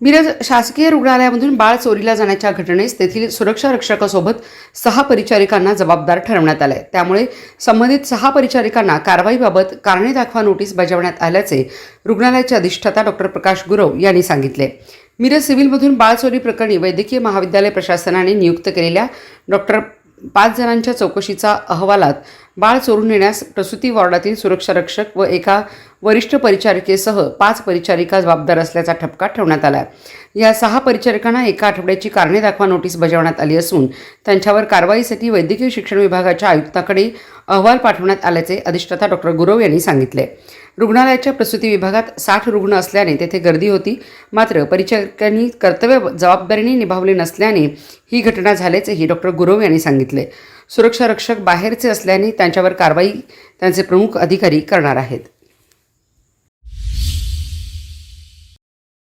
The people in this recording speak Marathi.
मिरज शासकीय रुग्णालयामधून बाळ चोरीला जाण्याच्या घटनेस तेथील सुरक्षा रक्षकासोबत सहा परिचारिकांना जबाबदार ठरवण्यात आलंय. त्यामुळे संबंधित सहा परिचारिकांना कारवाईबाबत कारणे दाखवा नोटीस बजावण्यात आल्याचे रुग्णालयाचे अधिष्ठाता डॉक्टर प्रकाश गुरव यांनी सांगितले. मिरज सिव्हिलमधून बाळ चोरी प्रकरणी वैद्यकीय महाविद्यालय प्रशासनाने नियुक्त केलेल्या डॉक्टर पाच जणांच्या चौकशीचा अहवालात बाळ चोरून नेण्यास प्रसूती वॉर्डातील सुरक्षा रक्षक व एका वरिष्ठ परिचारिकेसह पाच परिचारिका जबाबदार असल्याचा ठपका ठेवण्यात आला या सहा परिचारिकांना एका आठवड्याची कारणे दाखवा नोटीस बजावण्यात आली असून त्यांच्यावर कारवाईसाठी वैद्यकीय शिक्षण विभागाच्या आयुक्ताकडे अहवाल पाठवण्यात आल्याचे अधिष्ठाता डॉक्टर गुरव यांनी सांगितले. रुग्णालयाच्या प्रसूती विभागात साठ रुग्ण असल्याने तेथे गर्दी होती मात्र परिचारिकांनी कर्तव्य जबाबदारीने निभावले नसल्याने ही घटना झाल्याचेही डॉक्टर गुरव यांनी सांगितले. सुरक्षा रक्षक बाहेरचे असल्याने त्यांच्यावर कारवाई त्यांचे प्रमुख अधिकारी करणार आहेत.